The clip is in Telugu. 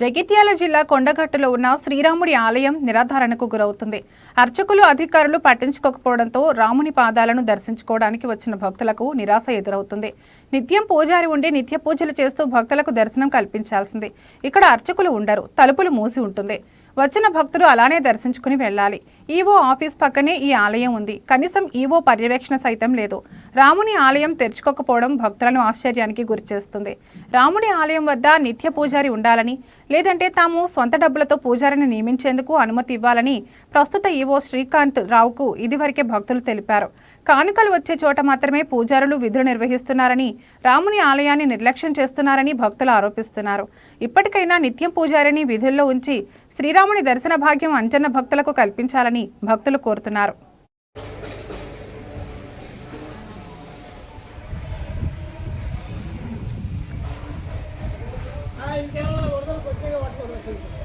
జగిత్యాల జిల్లా కొండగట్టులో ఉన్న శ్రీరాముడి ఆలయం నిరాధారణకు గురవుతుంది. అర్చకులు అధికారులు పట్టించుకోకపోవడంతో రాముని పాదాలను దర్శించుకోవడానికి వచ్చిన భక్తులకు నిరాశ ఎదురవుతుంది. నిత్యం పూజారి ఉండి నిత్య పూజలు చేస్తూ భక్తులకు దర్శనం కల్పించాల్సింది. ఇక్కడ అర్చకులు ఉండరు తలుపులు మూసి ఉంటుంది. వచ్చిన భక్తులు అలానే దర్శించుకుని వెళ్ళాలి. ఈవో ఆఫీస్ పక్కనే ఈ ఆలయం ఉంది. కనీసం ఈవో పర్యవేక్షణ సైతం లేదు. రాముని ఆలయం తెరుచుకోకపోవడం భక్తులను ఆశ్చర్యానికి గురిచేస్తుంది. రాముని ఆలయం వద్ద నిత్య పూజారి ఉండాలని లేదంటే తాము సొంత డబ్బులతో పూజారిని నియమించేందుకు అనుమతి ఇవ్వాలని ప్రస్తుత ఈవో శ్రీకాంత్ రావుకు ఇదివరకే భక్తులు తెలిపారు. కానుకలు వచ్చే చోట మాత్రమే పూజారులు విధులు నిర్వహిస్తున్నారని రాముని ఆలయాన్ని నిర్లక్ష్యం చేస్తున్నారని భక్తులు ఆరోపిస్తున్నారు. ఇప్పటికైనా నిత్యం పూజారిని విధుల్లో ఉంచి శ్రీరాముని దర్శన భాగ్యం అంజన్న భక్తులకు కల్పించాలని భక్తులు కోరుతున్నారు. ఇంకేమో వరదలు పట్టుకోవచ్చు